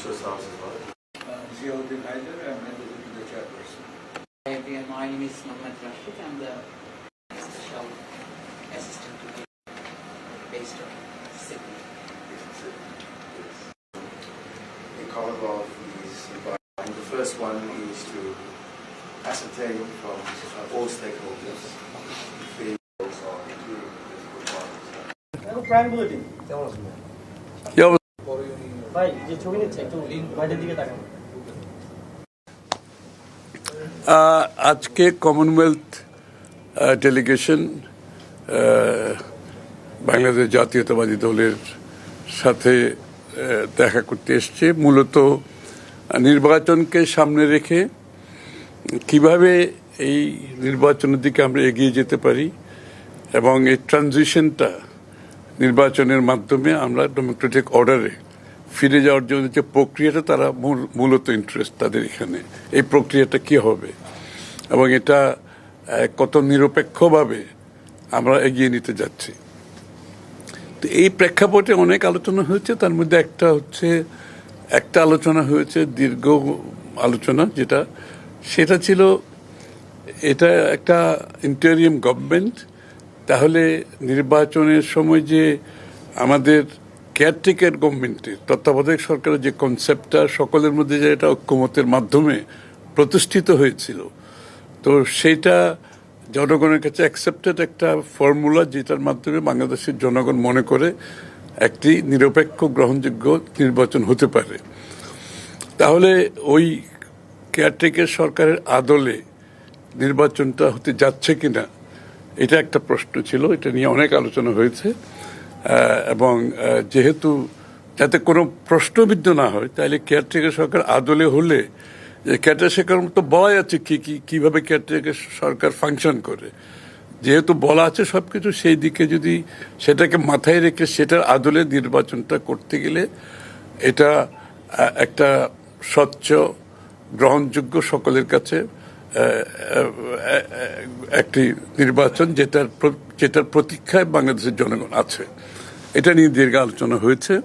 Uh, Ziauddin Haydar uh, and I'm the chairperson. My name is Rashid. I'm the special assistant to the based on Sydney. Yes. The is and the first one is to ascertain from all stakeholders if they also including political parties. Prime bulletin. আজকে Commonwealth delegation Bangladesh জাতীয়তাবাদী দলের সাথে দেখা করতে এসছে। মূলত, নির্বাচনকে সামনে রেখে কীভাবে এই নির্বাচনের দিকে আমরা এগিয়ে যেতে পারি এবং এই ট্রানজিশনটা নির্বাচনের মাধ্যমে আমরা ডেমোক্রেটিক অর্ডারে ফিরে যাওয়ার জন্য যে প্রক্রিয়াটা তারা মূল- মূলত ইন্টারেস্ট তাদের এখানে। এই প্রক্রিয়াটা কি হবে? এবং এটা কত নিরপেক্ষভাবে আমরা এগিয়ে নিতে যাচ্ছি। তো এই প্রেক্ষাপটে অনেক আলোচনা হয়েছে, তার মধ্যে একটা হচ্ছে, একটা আলোচনা হয়েছে, দীর্ঘ আলোচনা যেটা, সেটা ছিল এটা একটা ইন্টেরিয়াম গভর্নমেন্ট তাহলে নির্বাচনের সময় যে আমাদের কেয়ারটেকার গভর্নমেন্টের তত্ত্বাবধায়ক সরকারের যে কনসেপ্টটা সকলের মধ্যে যে এটা ঐক্যমতের মাধ্যমে প্রতিষ্ঠিত হয়েছিল, তো সেইটা জনগণের কাছে অ্যাকসেপ্টেড একটা ফর্মুলা যেটার মাধ্যমে বাংলাদেশের জনগণ মনে করে একটি নিরপেক্ষ, গ্রহণযোগ্য নির্বাচন হতে পারে। তাহলে ওই কেয়ারটেকার সরকারের আদলে নির্বাচনটা হতে যাচ্ছে কিনা, এটা একটা প্রশ্ন ছিল, এটা নিয়ে অনেক আলোচনা হয়েছে। এবং যেহেতু যাতে কোনো প্রশ্নবিদ্ধ না হয় তাহলে কেয়ারটেকার সরকার আদলে হলে কেয়ারটেকার তো বলা যাচ্ছে কি কি, কীভাবে কেয়ারটেকার সরকার ফাংশন করে। যেহেতু বলা আছে সব কিছু সেই দিকে যদি সেটাকে মাথায় রেখে সেটার আদলে নির্বাচনটা করতে গেলে এটা একটা স্বচ্ছ, গ্রহণযোগ্য সকলের কাছে একটি নির্বাচন যেটার যেটার প্রতীক্ষায় বাংলাদেশের জনগণ আছে। এটা নিয়ে দীর্ঘ আলোচনা হয়েছে।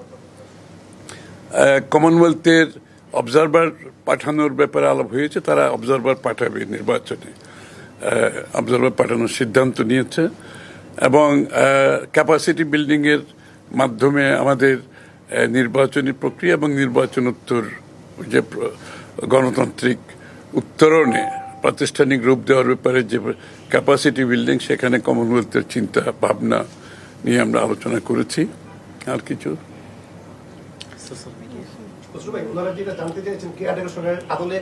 কমনওয়েলথের অবজারভার পাঠানোর ব্যাপারে আলাপ হয়েছে। তারা অবজারভার পাঠাবে নির্বাচনে। অবজারভার পাঠানোর সিদ্ধান্ত নিয়েছে। এবং ক্যাপাসিটি বিল্ডিংয়ের মাধ্যমে আমাদের নির্বাচনী প্রক্রিয়া এবং নির্বাচনোত্তর যে গণতান্ত্রিক উত্তরণে প্রাতিষ্ঠানিক রূপ দেওয়ার ব্যাপারে যে ক্যাপাসিটি বিল্ডিং সেখানে কমনওয়েলথের চিন্তা ভাবনা নিয়ে আমরা আলোচনা করেছি। আর কিছু? খসরু ভাই ওনারা যেটা জানতে চেয়েছেন কেয়ারটেকার সরকারের আদলে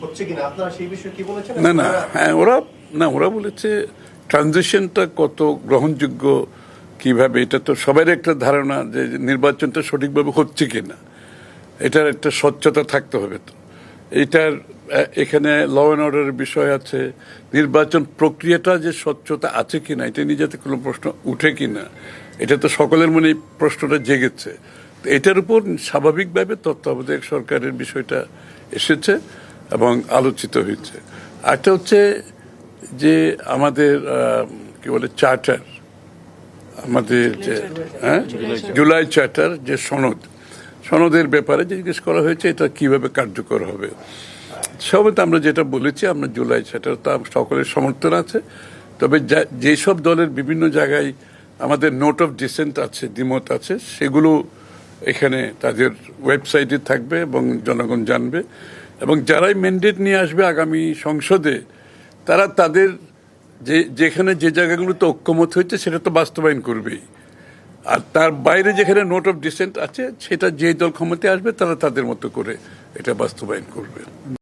হচ্ছে কিনা? আপনারা সেই বিষয়ে কি বলেছেন? না না হ্যাঁ ওরা না ওরা বলেছে ট্রানজিশনটা কত গ্রহণযোগ্য কীভাবে এটা তো সবার একটা ধারণা যে নির্বাচনটা সঠিকভাবে হচ্ছে কিনা। এটার একটা স্বচ্ছতা থাকতে হবে তো। এইটার আহ, এখানে ল অ্যান্ড অর্ডারের বিষয় আছে। নির্বাচন প্রক্রিয়াটা যে স্বচ্ছতা আছে কিনা এটা নিয়ে যাতে কোনো প্রশ্ন উঠে কিনা এটা তো সকলের মনে এই প্রশ্নটা জেগেছে। তো এটার উপর স্বাভাবিকভাবে তত্ত্বাবধায়ক সরকারের বিষয়টা এসেছে এবং আলোচিত হয়েছে। আরেকটা হচ্ছে যে আমাদের কি বলে চার্টার আমাদের যে হ্যাঁ? জুলাই চার্টার যে সনদ সনদের ব্যাপারে জিজ্ঞেস করা হয়েছে এটা কীভাবে কার্যকর হবে? সবে আমরা যেটা বলেছি, আমরা জুলাই চার্টার তো সকলের সমর্থন আছে। তবে যেসব দলের বিভিন্ন জায়গায় আমাদের নোট অফ ডিসেন্ট আছে, দ্বিমত আছে, সেগুলো এখানে তাদের ওয়েবসাইটে থাকবে এবং জনগণ জানবে। এবং যারাই ম্যান্ডেট নিয়ে আসবে আগামী সংসদে, তারা তাদের যে যেখানে যে জায়গাগুলোতে ঐক্যমত হয়েছে, সেটা তো বাস্তবায়ন করবেই। আর তার বাইরে যেখানে নোট অফ ডিসেন্ট আছে, সেটা যে দল ক্ষমতায় আসবে, তারা তাদের মতো করে এটা বাস্তবায়ন করবে।